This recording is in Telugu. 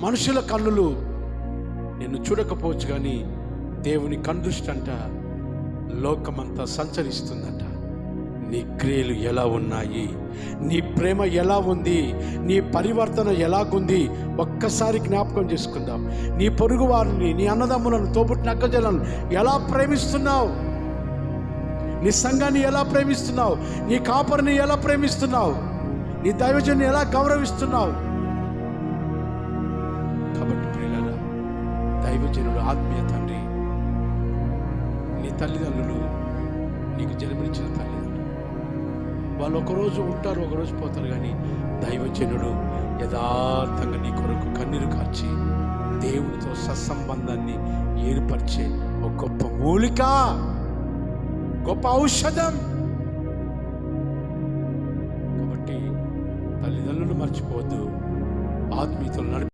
మనుషుల కన్నులు నిన్ను చూడకపోవచ్చు కానీ దేవుని కందృష్టి అంట లోకమంతా సంచరిస్తుందంట. నీ క్రియలు ఎలా ఉన్నాయి? నీ ప్రేమ ఎలా ఉంది? నీ పరివర్తన ఎలాగుంది? ఒక్కసారి జ్ఞాపకం చేసుకుందాం. నీ పొరుగు వారిని నీ అన్నదమ్ములను తోబుట్టిన అక్కజలను ఎలా ప్రేమిస్తున్నావు? నీ సంఘాన్ని ఎలా ప్రేమిస్తున్నావు? నీ కాపరిని ఎలా ప్రేమిస్తున్నావు? నీ దైవజన్ని ఎలా గౌరవిస్తున్నావు? దైవజనుడు ఆత్మీయ తండ్రి. నీ తల్లిదండ్రులు నీకు జన్మనిచ్చిన తల్లిదండ్రులు. వాళ్ళు ఒకరోజు ఉంటారు ఒకరోజు పోతారు కానీ దైవజనుడు యథార్థంగా నీ కొరకు కన్నీరు కార్చి దేవునితో సత్సంబంధాన్ని ఏర్పరిచే ఒక గొప్ప మూలిక గొప్ప ఔషధం. కాబట్టి తల్లిదండ్రులు మర్చిపోవద్దు. ఆత్మీయతలు నడిపి